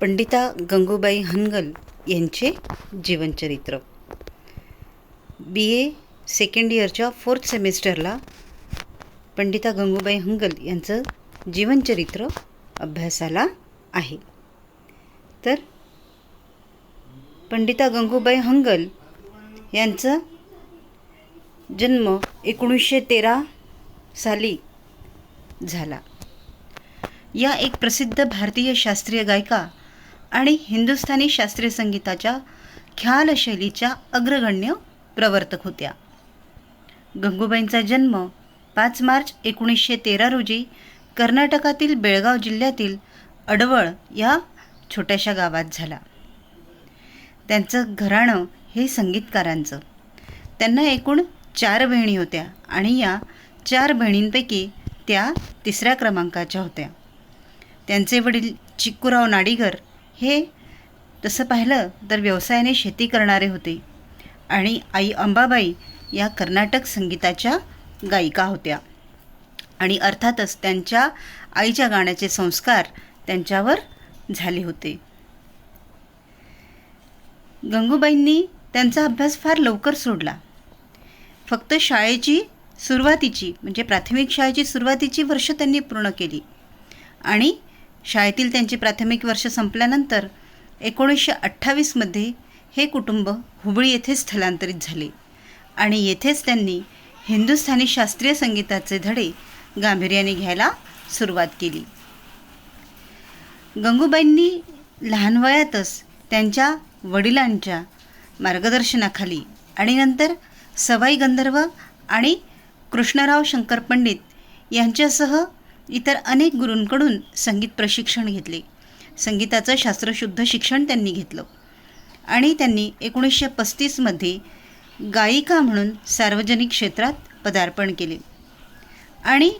पंडिता गंगूबाई हनगल यांचे जीवनचरित्र. B A second इयरच्या फोर्थ सेमिस्टरला पंडिता गंगूबाई हंगल यांचं जीवनचरित्र अभ्यासाला आहे. तर पंडिता गंगूबाई हंगल यांचा जन्म एकोणीसशे तेरा साली झाला. या एक प्रसिद्ध भारतीय शास्त्रीय गायिका आणि हिंदुस्थानी शास्त्रीय संगीताच्या ख्याल शैलीच्या अग्रगण्य प्रवर्तक होत्या. गंगूबाईंचा जन्म पाच मार्च एकोणीसशे तेरा रोजी कर्नाटकातील बेळगाव जिल्ह्यातील अडवळ या छोट्याशा गावात झाला. त्यांचं घराणं हे संगीतकारांचं. त्यांना एकूण चार बहिणी होत्या आणि या चार बहिणींपैकी त्या तिसऱ्या क्रमांकाच्या होत्या. त्यांचे वडील चिक्कूराव नाडीगर हे तसं पाहिलं तर व्यवसायाने शेती करणारे होते. आणि आई अंबाबाई या कर्नाटक संगीताच्या गायिका होत्या. आणि अर्थातच त्यांच्या आईच्या गाण्याचे संस्कार त्यांच्यावर झाले होते. गंगूबाईंनी त्यांचा अभ्यास फार लवकर सोडला. फक्त शाळेची सुरुवातीची म्हणजे प्राथमिक शाळेची सुरुवातीची वर्ष त्यांनी पूर्ण केली. आणि शाळेतील त्यांची प्राथमिक वर्ष संपल्यानंतर एकोणीसशे अठ्ठावीसमध्ये हे कुटुंब हुबळी येथे स्थलांतरित झाले. आणि येथेच त्यांनी हिंदुस्थानी शास्त्रीय संगीताचे धडे गांभीर्याने घ्यायला सुरुवात केली. गंगूबाईंनी लहान वयातच त्यांच्या वडिलांच्या मार्गदर्शनाखाली आणि नंतर सवाई गंधर्व आणि कृष्णराव शंकर पंडित यांच्यासह इतर अनेक गुरूंकडून संगीत प्रशिक्षण घेतले. संगीताचं शास्त्रशुद्ध शिक्षण त्यांनी घेतलं. आणि त्यांनी एकोणीसशे पस्तीसमध्ये गायिका म्हणून सार्वजनिक क्षेत्रात पदार्पण केले. आणि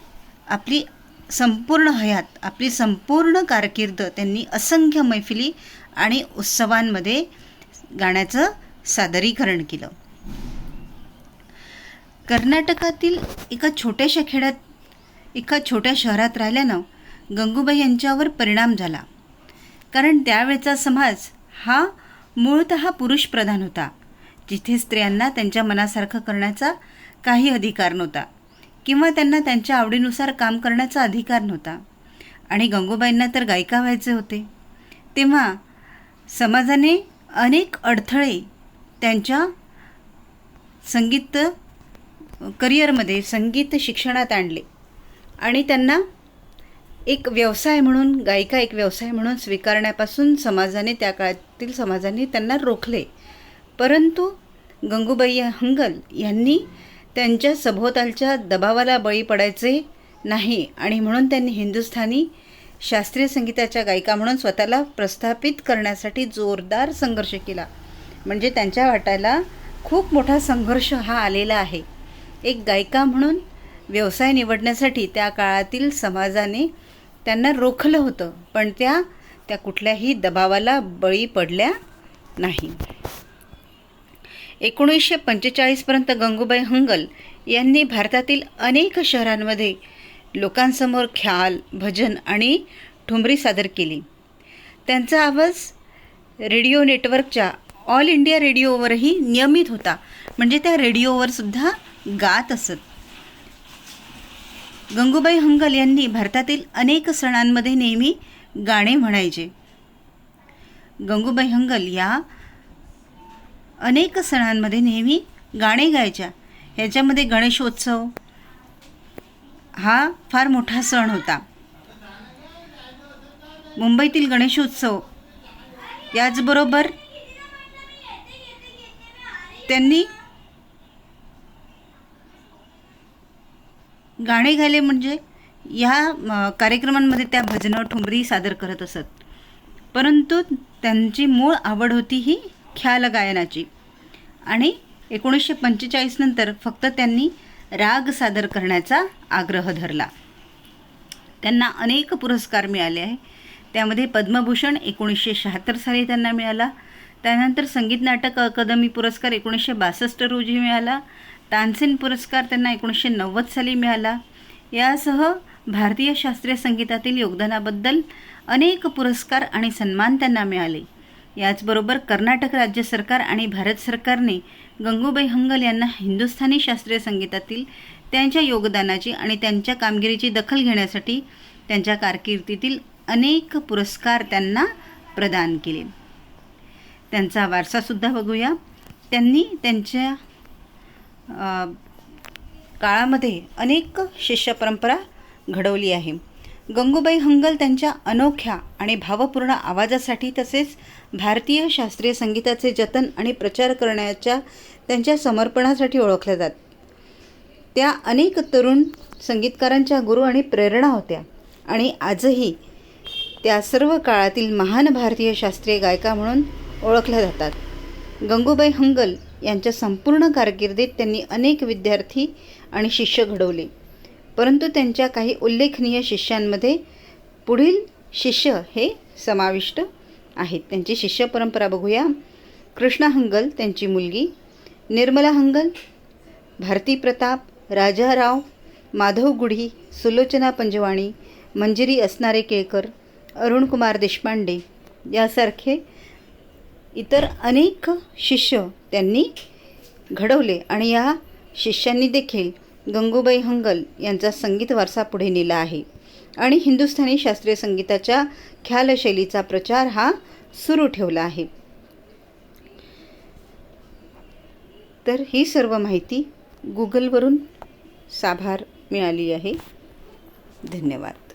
आपली संपूर्ण हयात आपली संपूर्ण कारकीर्द त्यांनी असंख्य मैफिली आणि उत्सवांमध्ये गाण्याचं सादरीकरण केलं. कर्नाटकातील एका छोट्याशा खेड्यात एका छोट्या शहरात राहिल्यानं गंगूबाई यांच्यावर परिणाम झाला. कारण त्यावेळचा समाज हा मूळत पुरुषप्रधान होता जिथे स्त्रियांना त्यांच्या मनासारखं करण्याचा काही अधिकार नव्हता किंवा त्यांना त्यांच्या आवडीनुसार काम करण्याचा अधिकार नव्हता. आणि गंगूबाईंना तर गायिका व्हायचे होते. तेव्हा समाजाने अनेक अडथळे त्यांच्या संगीत करिअरमध्ये संगीत शिक्षणात आणले. आणि त्यांना एक व्यवसाय म्हणून गायिका एक व्यवसाय म्हणून स्वीकारण्यापासून समाजाने त्या काळातील समाजाने त्यांना रोखले. परंतु गंगूबाई हंगल यांनी त्यांच्या सभोवतालच्या दबावाला बळी पडायचे नाही आणि म्हणून त्यांनी हिंदुस्थानी शास्त्रीय संगीताच्या गायिका म्हणून स्वतःला प्रस्थापित करण्यासाठी जोरदार संघर्ष केला. म्हणजे त्यांच्या वाटायला खूप मोठा संघर्ष हा आलेला आहे. एक गायिका म्हणून व्यवसाय निवडण्यासाठी त्या काळातील समाजाने त्यांना रोखलं होतं. पण त्या त्या कुठल्याही दबावाला बळी पडल्या नाही. एकोणीसशे पंचेचाळीसपर्यंत गंगूबाई हंगल यांनी भारतातील अनेक शहरांमध्ये लोकांसमोर ख्याल भजन आणि ठुमरी सादर केली. त्यांचा आवाज रेडिओ नेटवर्कच्या ऑल इंडिया रेडिओवरही नियमित होता. म्हणजे त्या रेडिओवर सुद्धा गात असत. गंगूबाई हंगल यांनी भारतातील अनेक सणांमध्ये नेहमी गाणे म्हणायचे. गंगूबाई हंगल या अनेक सणांमध्ये नेहमी गाणे गायच्या. ह्याच्यामध्ये गणेशोत्सव हा फार मोठा सण होता. मुंबईतील गणेशोत्सव याचबरोबर त्यांनी गाणे गायले म्हणजे ह्या कार्यक्रमांमध्ये त्या भजनं ठुमरी सादर करत असत. परंतु त्यांची मूळ आवड होती ही ख्याल गायनाची. आणि एकोणीसशे पंचेचाळीस नंतर फक्त त्यांनी राग सादर करण्याचा आग्रह धरला. त्यांना अनेक पुरस्कार मिळाले आहे. त्यामध्ये पद्मभूषण एकोणीसशे शहात्तर साली त्यांना मिळाला. त्यानंतर संगीत नाटक अकादमी पुरस्कार एकोणीसशे बासष्ट रोजी मिळाला. तानसेन पुरस्कार त्यांना एकोणीसशे नव्वद साली मिळाला. यासह भारतीय शास्त्रीय संगीतातील योगदानाबद्दल अनेक पुरस्कार आणि सन्मान त्यांना मिळाले. याचबरोबर कर्नाटक राज्य सरकार आणि भारत सरकारने गंगूबाई हंगल यांना हिंदुस्थानी शास्त्रीय संगीतातील त्यांच्या योगदानाची आणि त्यांच्या कामगिरीची दखल घेण्यासाठी त्यांच्या कारकिर्दीतील अनेक पुरस्कार त्यांना प्रदान केले. त्यांचा वारसासुद्धा बघूया. त्यांनी त्यांच्या काळामध्ये अनेक शिष्य परंपरा घडवली आहे. गंगूबाई हंगल त्यांच्या अनोख्या आणि भावपूर्ण आवाजासाठी तसेच भारतीय शास्त्रीय संगीताचे जतन आणि प्रचार करण्याच्या त्यांच्या समर्पणासाठी ओळखल्या जात. त्या अनेक तरुण संगीतकारांच्या गुरु आणि प्रेरणा होत्या आणि आजही त्या सर्व काळातील महान भारतीय शास्त्रीय गायिका म्हणून ओळखल्या जातात. गंगूबाई हंगल यांच्या संपूर्ण कारकिर्दीत त्यांनी अनेक विद्यार्थी आणि शिष्य घडवले. परंतु त्यांच्या काही उल्लेखनीय शिष्यांमध्ये पुढील शिष्य हे समाविष्ट आहेत. त्यांची शिष्य परंपरा बघूया. कृष्णा हंगल त्यांची मुलगी निर्मला हंगल भारती प्रताप राजाराव माधव गुढी सुलोचना पंजवाणी मंजिरी असणारे केळकर अरुणकुमार देशपांडे यासारखे इतर अनेक शिष्य त्यांनी घडवले. आणि या शिष्यांनी देखील गंगूबाई हंगल यांचा संगीत वारसा पुढे नेला आहे. आणि हिंदुस्थानी शास्त्रीय संगीताच्या ख्यालशैलीचा प्रचार हा सुरू ठेवला आहे. तर ही सर्व माहिती गुगलवरून साभार मिळाली आहे. धन्यवाद.